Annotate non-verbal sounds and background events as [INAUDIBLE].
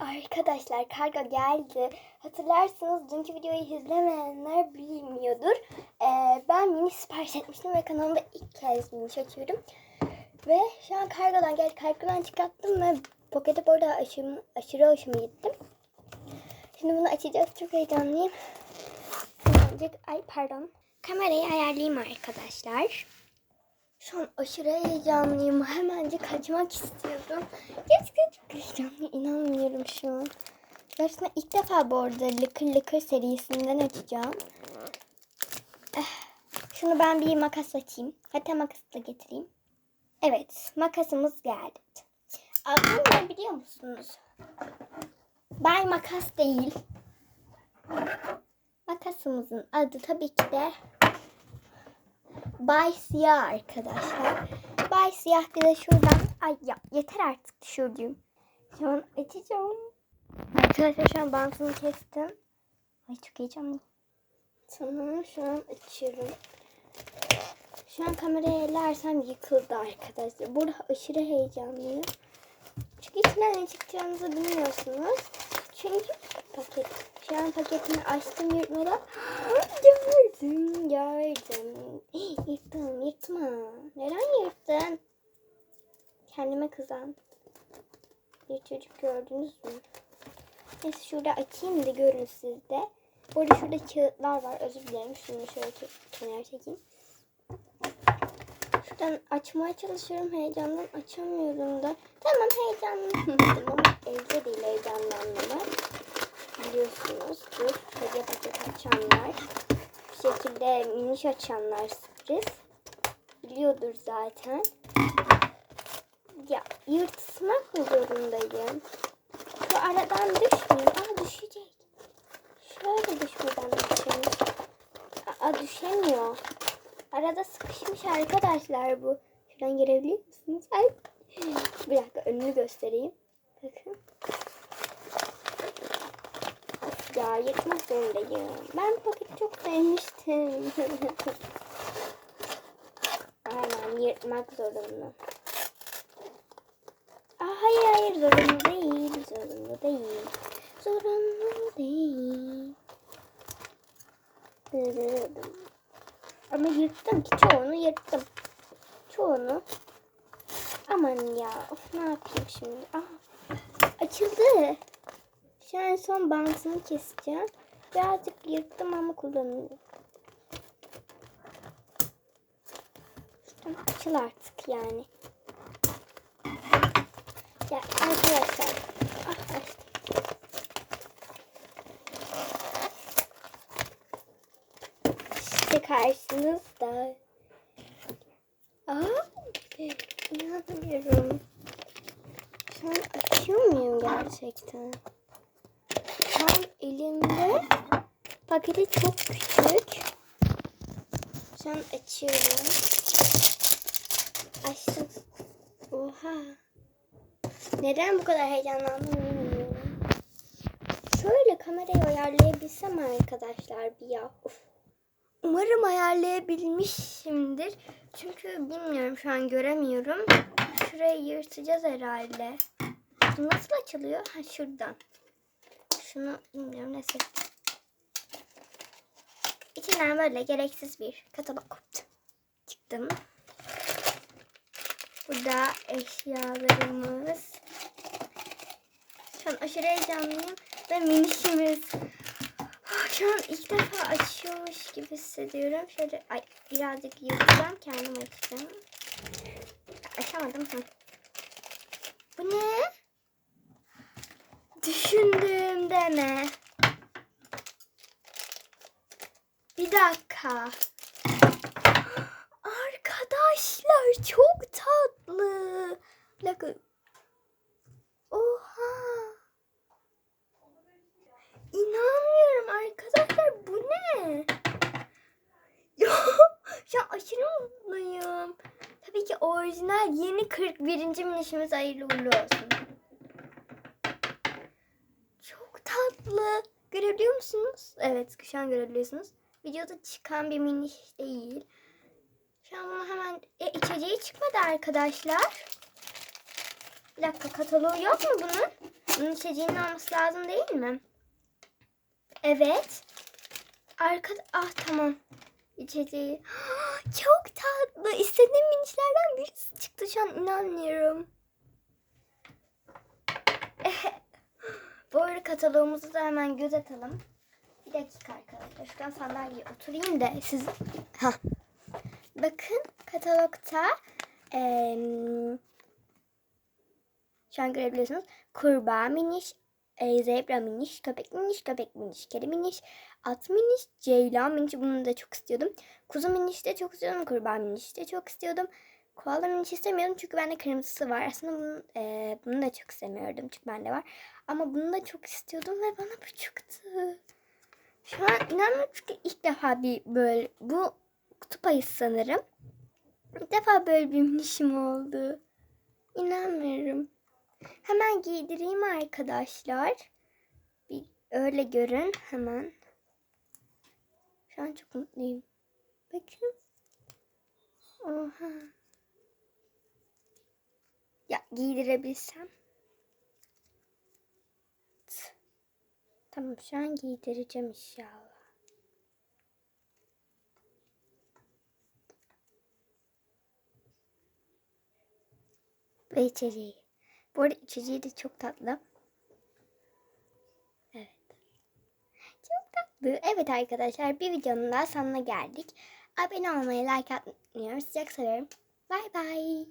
Arkadaşlar kargo geldi. Hatırlarsınız dünkü videoyu izlemeyenler bilmiyordur. Ee, ben mini sipariş etmiştim ve kanalımda ilk kez mini açıyorum. Ve şu an kargodan geldi. Kargodan çıkarttım ve paketi burada aşırı, aşırı hoşuma gitti. Şimdi bunu açacağız. Çok heyecanlıyım. Ay pardon. Kamerayı ayarlayayım arkadaşlar. Şu an aşırı heyecanlıyım. Hemencik kaçmak istiyorum. Gerçekten çok heyecanlıyım. İnanmıyorum şu an. Gerçekten ilk defa bu arada Lıkır Lıkır serisinden açacağım. Eh, Şunu ben bir makas açayım. Hatta makası da getireyim. Evet, makasımız geldi. Aslında ne biliyor musunuz? Bay makas değil. Makasımızın adı tabii ki de Bay Siyah arkadaşlar. Bay Siyah bir şuradan. Ay ya yeter artık düşürdüğüm. Şu an açacağım. Arkadaşlar şu an bantını kestim. Ay çok heyecanlıyım. Tamam şu an açıyorum. Şu an kamerayı ellersem yıkıldı arkadaşlar. Burada aşırı heyecanlıyım. Çünkü içinden ne çıkacağınızı bilmiyorsunuz. Çünkü paket. Şu an paketini açtım yırtmadan. [GASPS] gördüm, gördüm. [GASPS] Yırttım, yırtma. Neden yırttın? Kendime kızan. Bir çocuk gördünüz mü? Neyse şurada açayım da görün siz de. Bu arada şurada kağıtlar var. Özür dilerim. Şunu şöyle ke- kenara çekeyim. Şuradan açmaya çalışıyorum. Heyecandan açamıyorum da. Tamam heyecanlandım [LAUGHS] ama evde değil heyecanlanmalar. Biliyorsunuz. Bu koca paket açanlar. Bu şekilde miniş açanlar sürpriz. Biliyordur zaten. Ya yırtmak mı zorundayım? Şu aradan düşmeyeyim. Aa düşecek. Şöyle düşmeden düşeyim. Aa düşemiyor. Arada sıkışmış arkadaşlar bu. Şuradan görebiliyor musunuz? Ay. Bir dakika önünü göstereyim. Bakın. Of ya yırtmak zorundayım. Ben paketi çok sevmiştim. [LAUGHS] Aynen yırtmak zorunda. Aa, hayır hayır zorunlu değil. Zorunlu değil. Zorunlu değil. Ama yırttım ki çoğunu yırttım. Çoğunu. Aman ya. Of ne yapayım şimdi. Ah, açıldı. Şu an son bantını keseceğim. Birazcık yırttım ama kullanıyorum. Şuradan açıl artık yani. Ya arkadaşlar. Ah açtım. İşte karşınızda. Aa, inanamıyorum. Şu an açıyor muyum gerçekten? An elimde paketi çok küçük. Şu an açıyorum. Açtım. Oha. Neden bu kadar heyecanlandım bilmiyorum. Şöyle kamerayı ayarlayabilsem arkadaşlar bir ya. Uf. Umarım ayarlayabilmişimdir. Çünkü bilmiyorum şu an göremiyorum. Şurayı yırtacağız herhalde. Nasıl açılıyor? Ha şuradan. Şunu bilmiyorum nasıl. İçinden böyle gereksiz bir katalog. Çıktım. Burada eşyalarımız. Şu an aşırı heyecanlıyım. Ve minişimiz. Ah, Şu an ilk defa açıyormuş gibi hissediyorum. Şöyle ay, birazcık yırtacağım. Kendim açacağım. Açamadım. Hı. Bu ne? Ne? Bir dakika. Arkadaşlar çok tatlı. Bir. Oha. İnanmıyorum arkadaşlar bu ne? Ya [LAUGHS] şu aşırı mutluyum. Tabii ki orijinal yeni 41. minişimiz hayırlı uğurlu olsun. Çok tatlı. Görebiliyor musunuz? Evet şu an görebiliyorsunuz. Videoda çıkan bir miniş değil. Şu an bunu hemen... E, içeceği çıkmadı arkadaşlar. Bir dakika kataloğu yok mu bunun? Bunun içeceğinin olması lazım değil mi? Evet. Arkada ah tamam. İçeceği. [GASPS] Çok tatlı. İstediğim minişlerden birisi çıktı şu an inanmıyorum. Kataloğumuzu da hemen göz atalım. Bir dakika arkadaşlar. Şuradan sandalyeye oturayım da siz... Hah. Bakın katalogta em, şu an görebiliyorsunuz. Kurbağa miniş, e, zebra miniş, köpek miniş, köpek miniş, kedi miniş, at miniş, ceylan miniş. Bunu da çok istiyordum. Kuzu miniş de çok istiyordum. Kurbağa miniş de çok istiyordum. Koala miniş istemiyordum çünkü bende kırmızısı var. Aslında bunu, e, bunu da çok istemiyordum çünkü bende var. Ama bunu da çok istiyordum ve bana bu çıktı. Şu an inanmıyorum çünkü ilk defa bir böyle bu kutup ayısı sanırım. İlk defa böyle bir minişim oldu. İnanmıyorum. Hemen giydireyim arkadaşlar. Bir öyle görün hemen. Şu an çok mutluyum. Bakın. Oha. Ya giydirebilsem. Tamam şu an giydireceğim inşallah. Ve içeceği. Bu arada içeceği de çok tatlı. Evet. Çok tatlı. Evet arkadaşlar bir videonun daha sonuna geldik. Abone olmayı, like atmayı, sıcak severim. Bay bay.